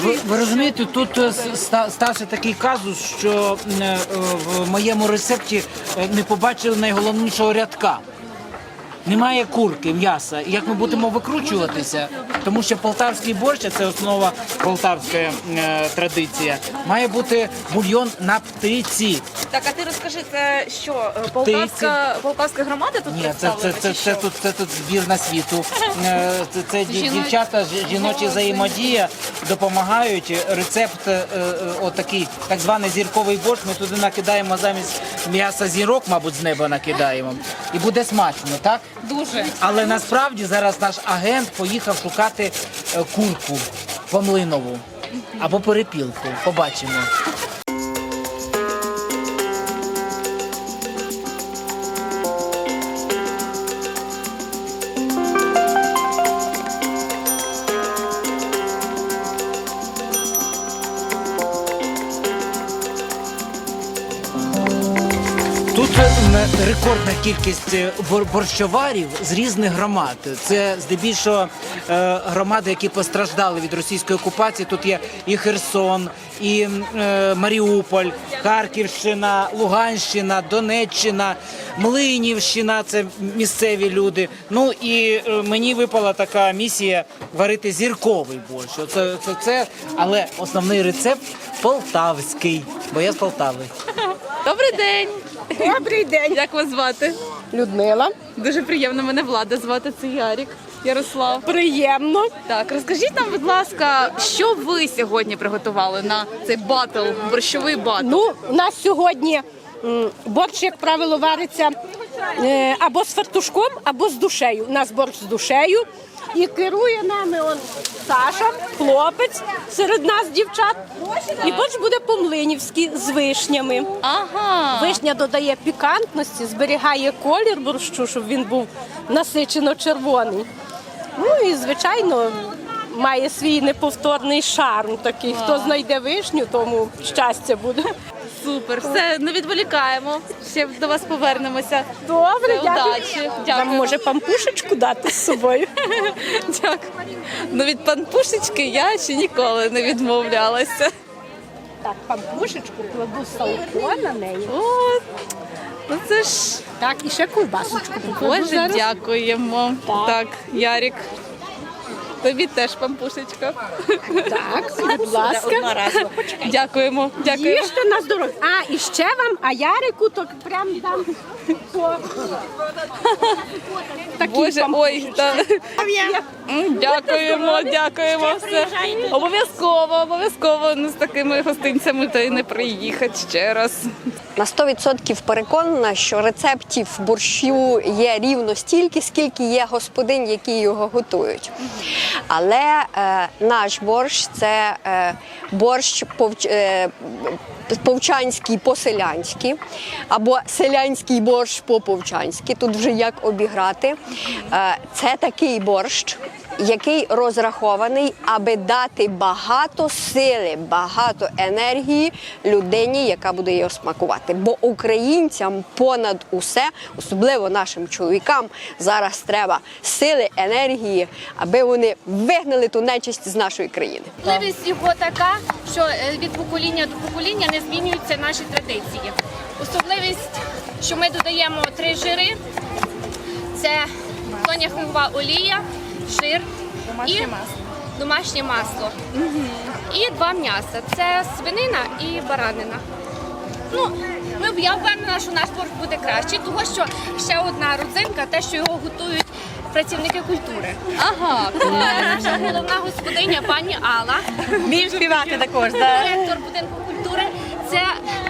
Ви, ви розумієте, тут е, ста- стався такий казус, що е, в моєму рецепті е, не побачили найголовнішого рядка. Немає курки, м'яса. І Як ми будемо викручуватися? Тому що полтавський борщ, це основа полтавської е, традиція, має бути бульйон на птиці. Так, а ти розкажи, це що, е, полтавська, полтавська громада тут Ні, це, це, представлена? це, чи це, що? тут, це тут збірна світу. Е, Це, це ді- Жіно- дівчата, жі- жіночі взаємодія допомагають. Рецепт е, е, отакий, так званий зірковий борщ. Ми туди накидаємо замість м'яса зірок, мабуть, з неба накидаємо. І буде смачно, так? Дуже. Але насправді зараз наш агент поїхав шукати е, курку помлинову або перепілку. Побачимо. Кількість е, борщоварів з різних громад. Це здебільшого е, громади, які постраждали від російської окупації. Тут є і Херсон, і е, Маріуполь, Харківщина, Луганщина, Донеччина, Млинівщина. Це місцеві люди. Ну і мені випала така місія варити зірковий борщ. Це, це, це, але основний рецепт полтавський, бо я з Полтави. Добрий день. Добрий день, Як вас звати? Людмила. Дуже приємно, мене Влада звати, це Ярік. Ярослав. Приємно. Так, розкажіть нам, будь ласка, що ви сьогодні приготували на цей батл, борщовий батл? Ну, у нас сьогодні м, борщ, як правило, вариться або з фартушком, або з душею. У нас борщ з душею. І керує нами он Саша, хлопець серед нас дівчат. І борщ буде по-млинівськи з вишнями. Ага. Вишня додає пікантності, зберігає колір борщу, щоб він був насичено червоний. Ну і звичайно має свій неповторний шарм. Такий хто знайде вишню, тому щастя буде. Супер, все, не відволікаємо. Ще до вас повернемося. Добре, Все, дякую. удачі. Вам Дякую. може пампушечку дати з собою? Дякую. Ну від панпушечки я ще ніколи не відмовлялася. Так, пампушечку кладу салко на неї. О, ну це ж Так, і ще ковбасочку покладу Боже, зараз. дякуємо. Так. Так, Ярік. Тобі теж пампушечка. Так, будь ласка. Дякуємо. Дякуємо. Їжте на здоров'я. А, і ще вам, а Ярику, то прям. Такі Боже, ой, та... М, дякуємо, дякуємо. Все. Обов'язково, обов'язково ну, з такими гостинцями то й не приїхати ще раз. На 100% переконана, що рецептів борщу є рівно стільки, скільки є господинь, які його готують. Але е, наш борщ це е, борщ повч, е, повчанський по-селянськи, або селянський борщ по-повчанськи. Тут вже як обіграти. Е, це такий борщ, який розрахований, аби дати багато сили, багато енергії людині, яка буде його смакувати. Бо українцям понад усе, особливо нашим чоловікам, зараз треба сили, енергії, аби вони вигнали ту нечисть з нашої країни. Особливість його така, що е, від покоління до покоління не змінюються наші традиції. Особливість, що ми додаємо три жири: це соняхова олія, жир і домашнє масло. І два м'яса. Це свинина і баранина. Ну, ми, я впевнена, що наш борщ буде кращий, тому що ще одна родзинка, те, що його готують працівники культури. Ага, Наша головна господиня пані Алла. Вміємо співати також, так? Директор будинку. Це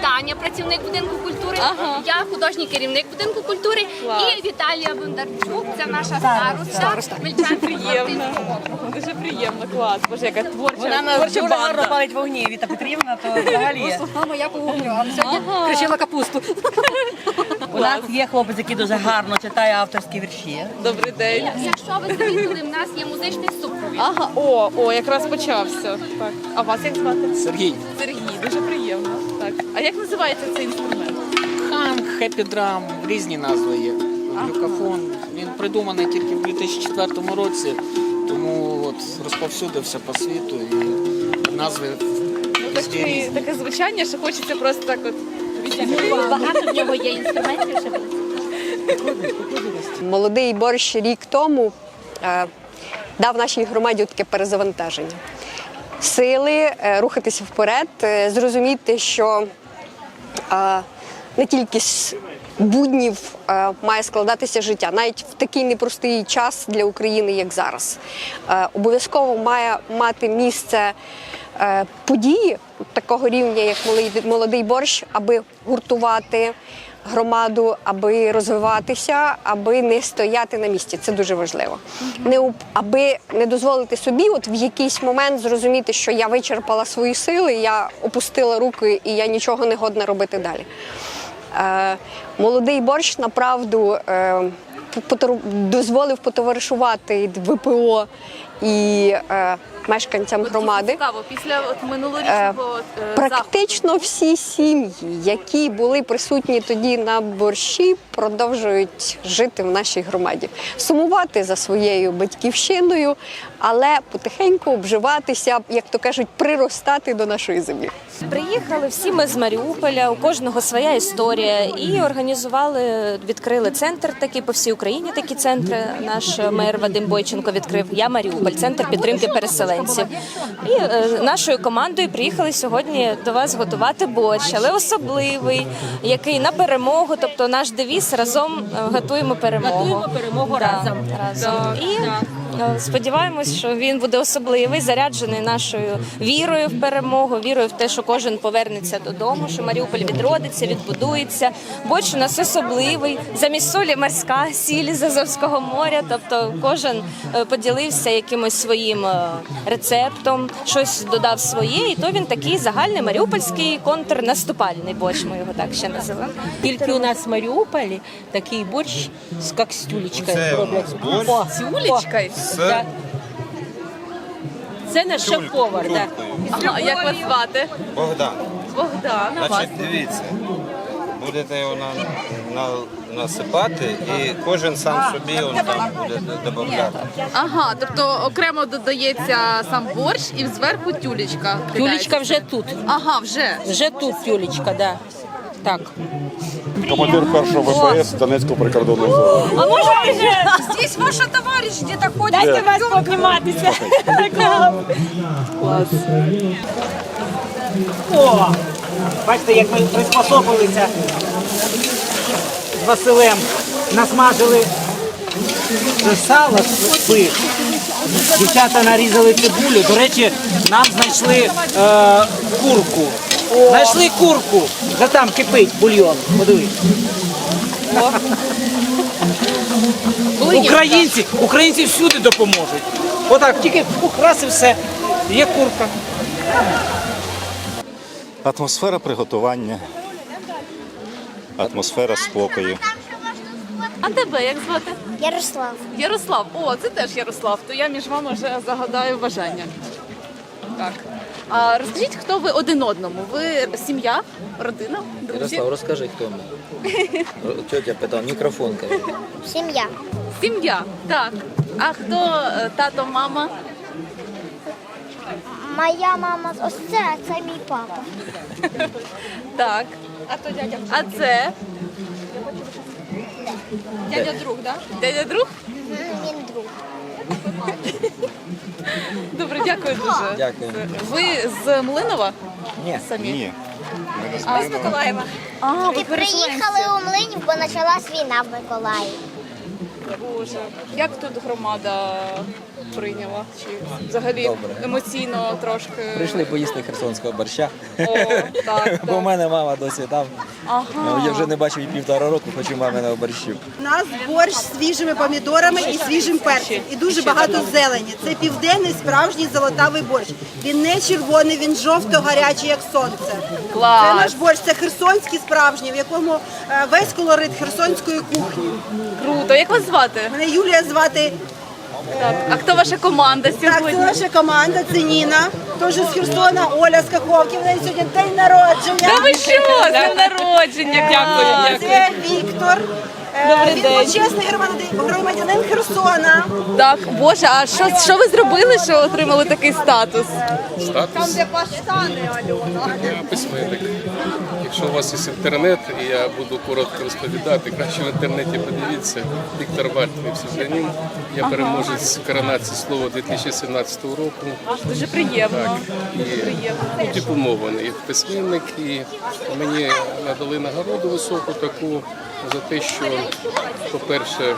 Таня, працівник будинку культури. Ага. Я художній керівник будинку культури. Клас. І Віталія Бондарчук. Це наша староста. Мельчанського приємно. Мартинського. Дуже приємно, клас. Боже, яка творча, Вона нас творча дуже гарно банда. палить вогні. Віта Петрівна, то взагалі. Мама, я погублю, а сьогодні Ага. кришила капусту. У нас є хлопець, який дуже гарно читає авторські вірші. Добрий день. Якщо ви замітили, в нас є музичний супровід. Ага, о, о, якраз почався. Так. А вас як звати? Сергій. Сергій, дуже приємно. Так. А як називається цей інструмент? Ханг, хеппі драм, різні назви є. Глюкофон. Він придуманий тільки в 2004 році, тому от розповсюдився по світу. І назви. Таке, таке звучання, що хочеться просто так от. Багато в нього є інструментів. ще Молодий борщ рік тому е, дав нашій громаді таке перезавантаження. Сили е, рухатися вперед, е, зрозуміти, що не тільки з буднів має складатися життя, навіть в такий непростий час для України, як зараз. Е, Обов'язково має мати місце події такого рівня, як молодий борщ, аби гуртувати громаду, аби розвиватися, аби не стояти на місці. Це дуже важливо. Не аби не дозволити собі, от в якийсь момент зрозуміти, що я вичерпала свої сили, я опустила руки і я нічого не годна робити далі. Е, молодий борщ направду е, дозволив потоваришувати ВПО і е, мешканцям громади. Цікаво, після от минулорічного е, Практично всі сім'ї, які були присутні тоді на борщі, продовжують жити в нашій громаді, сумувати за своєю батьківщиною, але потихеньку обживатися, як то кажуть, приростати до нашої землі. Приїхали всі ми з Маріуполя, у кожного своя історія, і організували, відкрили центр такий по всій Україні. Такі центри. Наш мер Вадим Бойченко відкрив. Я Маріуполь, центр підтримки переселенців. І е, нашою командою приїхали сьогодні до вас готувати борщ, але особливий, який на перемогу. Тобто наш девіз разом е, готуємо перемогу. Готуємо перемогу разом. разом. І сподіваємось, що він буде особливий, заряджений нашою вірою в перемогу, вірою в те, що кожен повернеться додому, що Маріуполь відродиться, відбудується. Борщ у нас особливий. Замість солі морська сіль з Азовського моря. Тобто кожен е, поділився якимось своїм е, рецептом, щось додав своє, і то він такий загальний маріупольський контрнаступальний борщ. Ми його так ще називаємо. Тільки у нас в Маріуполі такий борщ з у борщ О, з Да. Це наш шеф-повар. Тюлькою. Ага, як вас звати? Богдан. Богдан, а вас? Значить, дивіться, будете його на, на, насипати і кожен сам собі он там буде додати. Ага, тобто окремо додається сам борщ і зверху тюлечка. Тюлечка вже тут. Ага, вже. Вже тут тюлечка, да. Так. Командир першого ВПС Донецького прикордонного загону. А може вже здесь ваш товариш где-то ходить? Дайте вас пообніматися. О! Бачите, як ми приспособилися з Василем. Насмажили сало спит. Дівчата нарізали цибулю. До речі, нам знайшли е, курку. Знайшли курку. Вже там кипить бульйон. Подивись. Українці, українці всюди допоможуть. Отак, тільки раз і все. Є курка. Атмосфера приготування, атмосфера спокою. А тебе як звати? Ярослав. Ярослав. О, це теж Ярослав. То я між вами вже загадаю бажання. Так. А розкажіть, хто ви один одному? Ви сім'я, родина, друзі? Ярослав, розкажи, хто ми. Тетя питав, мікрофон каже. Сім'я. Сім'я, так. А хто е, тато, мама? Моя мама ось це, а це мій папа. Так. А то дядя. А це? Дядя друг, так? Дядя друг? Він друг. Добре, дякую дуже. Дякую. Ви з Млинова? Ні. Самі? Ні. Ми з Миколаєва. А, ви приїхали у Млинів, бо почалась війна в Миколаїві. Боже. Як тут громада прийняла? Чи взагалі Добре. емоційно трошки? Прийшли поїсти херсонського борща. О, так, Бо в так. мене мама досі там. Ага. Я вже не бачив її півтора року, хочу маминого борщів. У нас борщ з свіжими помідорами і свіжим перцем. І дуже багато зелені. Це південний справжній золотавий борщ. Він не червоний, він жовто-гарячий, як сонце. Клас. Це наш борщ, це херсонський справжній, в якому е, весь колорит херсонської кухні. Круто. Як вас звати? Мене Юлія звати. Так. А хто ваша команда Так, це сьогодні? наша команда, це Ніна, теж з Херсона, Оля з Каховки. В неї сьогодні день народження. Та ви що? З днем народження. Дякую. Е, Дякую. Це Віктор. Добрий Він день. почесний громадянин- громадянин Херсона. Так, Боже, а що, що ви зробили, що отримали такий статус? Статус я письменник. Якщо у вас є інтернет, і я буду коротко розповідати, краще в інтернеті подивіться. Віктор Вальт, мій псевдонім. Я переможець коронації слова 2017 року. Дуже приємно. І ну, дипломований письменник, і мені надали нагороду високу таку за те, що, по-перше,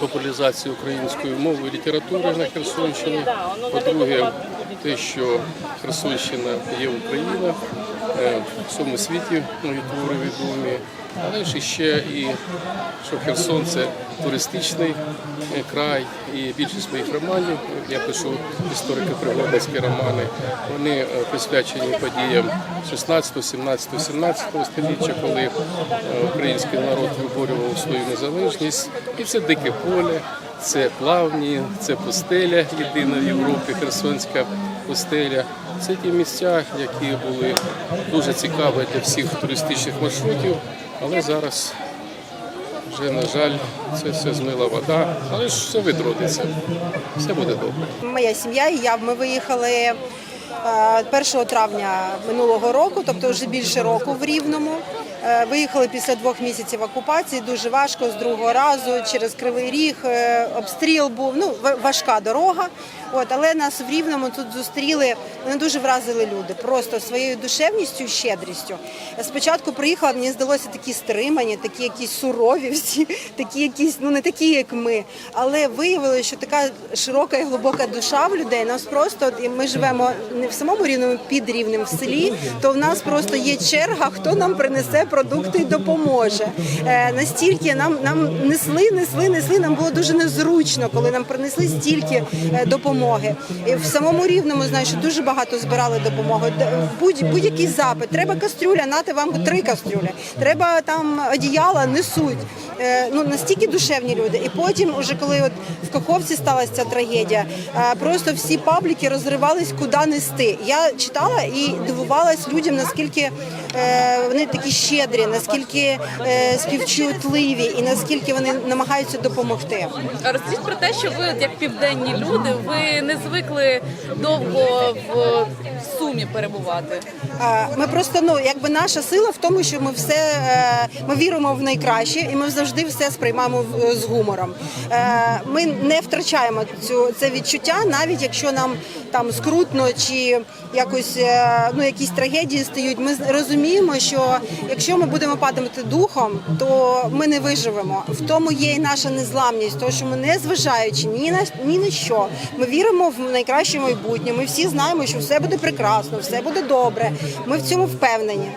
популяризацію української мови і літератури на Херсонщині. По-друге, те, що Херсонщина є Україна, в всьому світі мої твори відомі. Але ж ще і що Херсон це туристичний е, край, і більшість моїх романів, я пишу історико-пригодницькі романи, вони е, присвячені подіям 16, 17, 17 століття, коли е, український народ виборював свою незалежність. І це дике поле, це плавні, це пустеля, єдина в Європі, Херсонська пустеля. Це ті місця, які були дуже цікаві для всіх туристичних маршрутів, але зараз вже, на жаль, це все змила вода, але ж все відродиться, все буде добре. Моя сім'я і я ми виїхали е, 1 травня минулого року, тобто вже більше року в Рівному. Е, Виїхали після двох місяців окупації, дуже важко з другого разу через Кривий Ріг, е, обстріл був, ну важка дорога. От, але нас в Рівному тут зустріли, мене дуже вразили люди, просто своєю душевністю щедрістю. Я спочатку приїхала, мені здалося такі стримані, такі якісь сурові всі, такі якісь, ну не такі, як ми. Але виявилося, що така широка і глибока душа в людей. Нас просто і ми живемо не в самому рівному під рівнем в селі, то в нас просто є черга, хто нам принесе продукти і допоможе. Е, настільки нам нам несли, несли, несли. Нам було дуже незручно, коли нам принесли стільки е, допомоги. В самому рівному знаю, що дуже багато збирали допомоги. Будь-який запит. Треба кастрюля, нати вам три кастрюлі. Треба там одіяла, несуть. Е, Ну настільки душевні люди. І потім, уже коли от в Каховці сталася ця трагедія, просто всі пабліки розривались, куди нести. Я читала і дивувалась людям, наскільки вони такі щедрі, наскільки е, співчутливі і наскільки вони намагаються допомогти. Розкажіть про те, що ви, як південні люди, ви не звикли довго в сумі перебувати. Е, Ми просто ну якби наша сила в тому, що ми все е, ми віримо в найкраще, і ми завжди все сприймаємо з гумором. Е, Ми не втрачаємо цю це відчуття, навіть якщо нам там скрутно чи якось е, ну якісь трагедії стають. Ми розуміємо, що якщо ми будемо падати духом, то ми не виживемо. В тому є і наша незламність, тому що ми не зважаючи ні на ні на що. Ми віримо в найкраще майбутнє. Ми всі знаємо, що все буде прекрасно, все буде добре. Ми в цьому впевнені.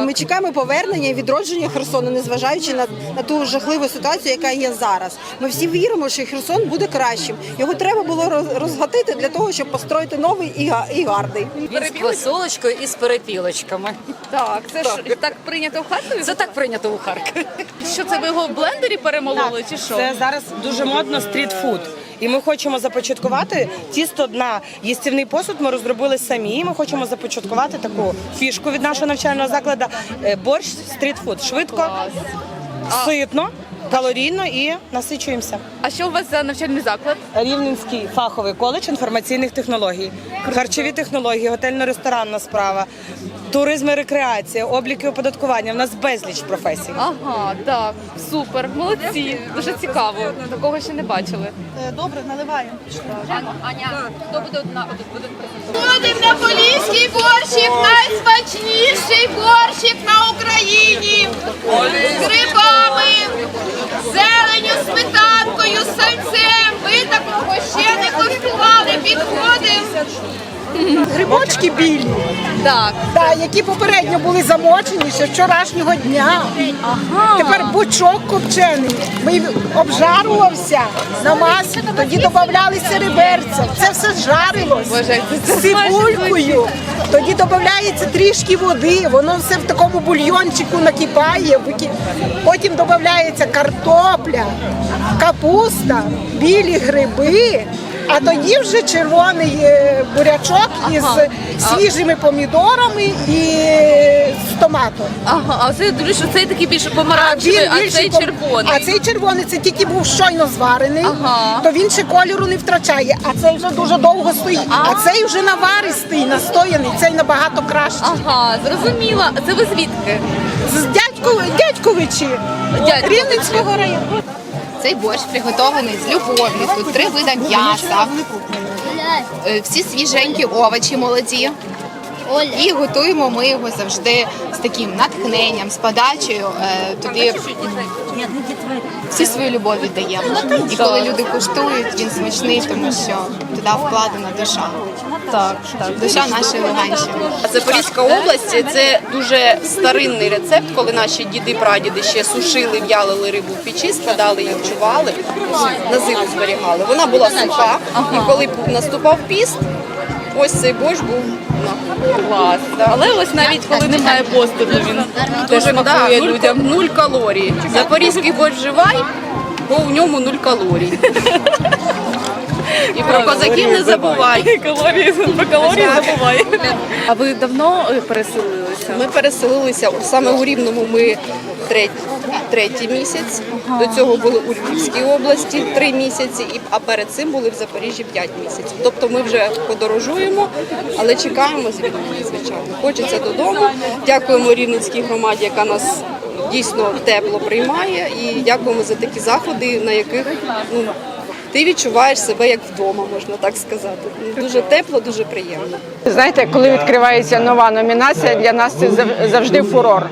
Ми чекаємо повернення і відродження Херсону, незважаючи на, на ту жахливу ситуацію, яка є зараз. Ми всі віримо, що Херсон буде кращим. Його треба було роз- розгатити для того, щоб построїти новий і, і гарний. Він з квасолочкою і з перепілочками. Так, це ж так прийнято в Харкові? Це так прийнято у Харкові. Що це ви його в блендері перемололи чи що? Це зараз дуже модно стрітфуд. І ми хочемо започаткувати тісто на їстівний посуд. Ми розробили самі. Ми хочемо започаткувати таку фішку від нашого навчального закладу. Е, Борщ стрітфуд. Швидко, ситно, калорійно і насичуємося. А що у вас за навчальний заклад? Рівненський фаховий коледж інформаційних технологій, харчові технології, готельно-ресторанна справа, туризм і рекреація, облік і оподаткування. У нас безліч професій. Ага, так, супер, молодці, дуже цікаво. Такого ще не бачили. Добре, наливаємо. Аня, хто буде одна буде Ходим на поліський борщик, найсмачніший борщик на Україні. З грибами, зеленю, сметанкою, сальцем. Ви такого ще не коштували. Підходимо. Грибочки білі, Так. да, які попередньо були замочені ще вчорашнього дня. Тепер бочок копчений. Ми обжарувався на масі, тоді додавалися реберця. Це все жарилось Боже, з цибулькою. Тоді додається трішки води, воно все в такому бульйончику накипає. Потім додається картопля, капуста, білі гриби. А тоді вже червоний е, бурячок із Ага. свіжими помідорами і з томатом. Ага, а це дуже цей такий більше помаранчевий, він а цей пом- червоний. А цей червоний це тільки був щойно зварений, Ага. то він ще кольору не втрачає. А цей вже дуже довго стоїть. А, цей вже наваристий, настояний, цей набагато краще. Ага, зрозуміла. Це ви звідки? З дядько, дядьковичі Дядьковичі. Рівненського району. Цей борщ приготований з любов'ю. Тут три види м'яса, е, всі свіженькі овочі молоді. І готуємо ми його завжди з таким натхненням, з подачею. е, Туди всі свою любов віддаємо. І коли люди куштують, він смачний, тому що туди вкладена душа. Так, так. Душа нашої Луганщини. Запорізька область це дуже старинний рецепт, коли наші діди, прадіди ще сушили, в'ялили рибу в печі, складали її, вчували, на зиму зберігали. Вона була суха, і коли наступав піст, ось цей борщ був на клас. Але ось навіть коли немає посту, він дуже смакує людям. Нуль калорій. Запорізький борщ живай, бо в ньому нуль калорій. І про козаків не забувай. Калорії про калорії забувай. А ви давно е, переселилися? Ми переселилися саме у Рівному. Ми третій, третій місяць. До цього були у Львівській області три місяці, і а перед цим були в Запоріжжі п'ять місяців. Тобто ми вже подорожуємо, але чекаємо звільнення, звичайно. Хочеться додому. Дякуємо Рівненській громаді, яка нас. Дійсно тепло приймає і дякуємо за такі заходи, на яких ну ти відчуваєш себе як вдома, можна так сказати. Дуже тепло, дуже приємно. Знаєте, коли відкривається нова номінація, для нас це завжди фурор.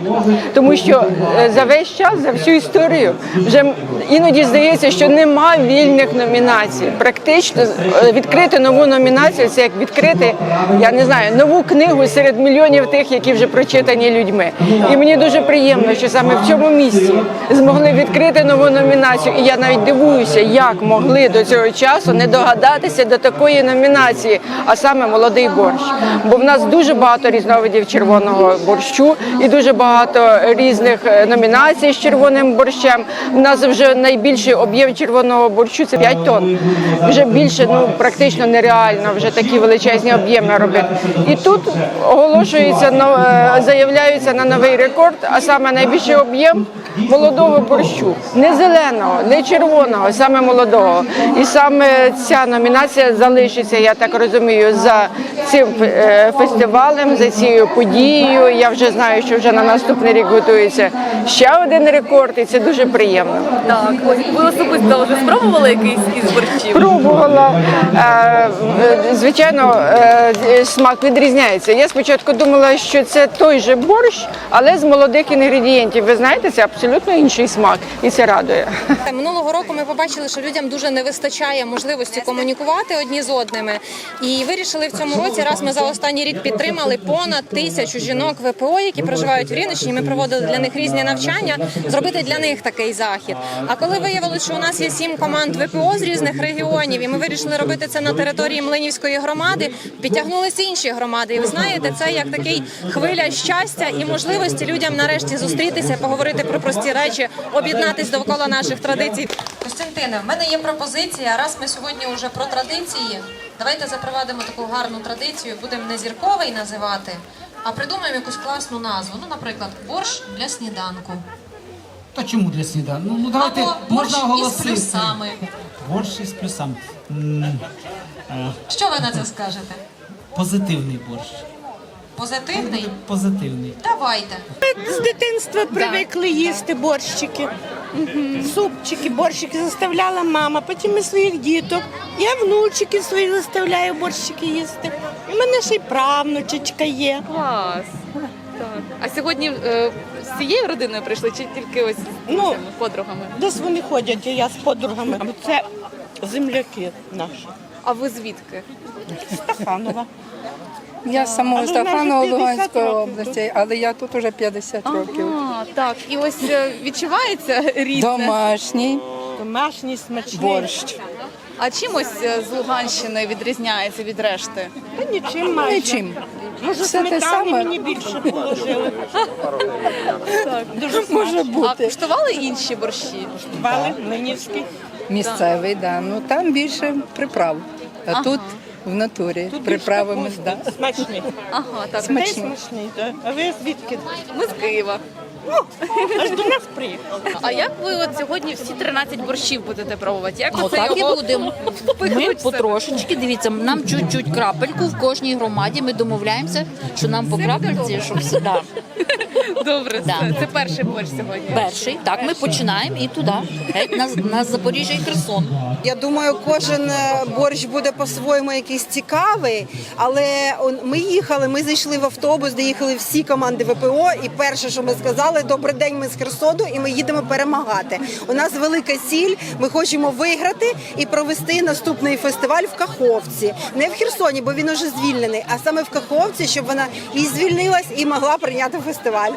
Тому що е, за весь час, за всю історію, вже іноді здається, що нема вільних номінацій. Практично е, відкрити нову номінацію це як відкрити, я не знаю, нову книгу серед мільйонів тих, які вже прочитані людьми. І мені дуже приємно, що саме в цьому місці змогли відкрити нову номінацію. І я навіть дивуюся, як могли до цього часу не догадатися до такої номінації, а саме молодий борщ. Бо в нас дуже багато різновидів червоного борщу і дуже багато різних е, номінацій з червоним борщем. У нас вже найбільший об'єм червоного борщу це 5 тонн. Вже більше ну практично нереально вже такі величезні об'єми робити. І тут оголошується е, заявляються на новий рекорд, а саме найбільший об'єм молодого борщу, не зеленого, не червоного, саме молодого. І саме ця номінація залишиться, я так розумію, за цим е, фестивалем, за цією подією. Я вже знаю, що вже на наступний рік готується ще один рекорд, і це дуже приємно. Так, ви особисто вже спробували якийсь із борщів? Пробувала. Е, е, Звичайно, смак відрізняється. Я спочатку думала, що це той же борщ, але з молодих інгредієнтів. Ви знаєте, це абсолютно інший смак, і це радує. Минулого року ми побачили, що людям дуже не вистачає можливості комунікувати одні з одними. І вирішили в цьому році, раз ми за останній рік підтримали понад тисячу жінок ВПО, які проживають в Рівненщині. Ми проводили для них різні навчання, зробити для них такий захід. А коли виявилось, що у нас є сім команд ВПО з різних регіонів, і ми вирішили робити це на території Млинівської громади, підтягнулися інші громади. І ви знаєте, це як такий хвиля щастя і можливості людям нарешті зустрітися, поговорити про прості речі, об'єднатись довкола наших традицій. Костянтине, в мене є пропозиція. Раз ми сьогодні вже про традиції, давайте запровадимо таку гарну традицію. Будемо не зірковий називати, а придумаємо якусь класну назву. Ну, наприклад, борщ для сніданку. Та чому для сніданку? Ну, ну давайте Або борщ можна із оголосити. плюсами. Борщ із плюсами. М, е, Що ви на це скажете? Позитивний борщ. Позитивний? Позитивний. Давайте. З дитинства привикли їсти борщики. Супчики, борщики заставляла мама, потім і своїх діток. Я внучики своїх заставляю борщики їсти. У мене ще й правнучечка є. Клас. Так. А сьогодні е, з цією родиною прийшли чи тільки ось з Ну, подругами? Десь вони ходять, а я з подругами. Це земляки наші. А ви звідки? Стаханова. Я з самого 50 Луганської області, але я тут уже 50 років. Ага, так. І ось е, відчувається рідне? Домашній Домашній смачний. борщ. А чим ось е, з Луганщини відрізняється від решти? Та нічим майже. Нічим. Може, Все те сметани саме. мені більше положили. Дуже Може А бути. куштували інші борщі? Бали Млинівський. Місцевий, да. Ну там більше приправ. а Ага. тут в натурі приправами да. Смачні. Ага, так. Смачний. Смачний, да. А ви звідки? Ми з Києва. Аж до нас приїхали. А як ви от сьогодні всі 13 борщів будете пробувати? Як Ну оце так і будемо. Ми впихнуть в себе? потрошечки, дивіться, нам чуть-чуть крапельку в кожній громаді. Ми домовляємося, що нам по крапельці, щоб все. Да. Добре, Да. це, це перший борщ сьогодні. Перший, так, ми починаємо і туди, геть на, на Запоріжжя і Херсон. Я думаю, кожен е, борщ буде по-своєму якийсь цікавий, але он- ми їхали, ми зайшли в автобус, де їхали всі команди ВПО, і перше, що ми сказали, добрий день, ми з Херсону, і ми їдемо перемагати. У нас велика ціль, ми хочемо виграти і провести наступний фестиваль в Каховці. Не в Херсоні, бо він уже звільнений, а саме в Каховці, щоб вона і звільнилась, і могла прийняти фестиваль.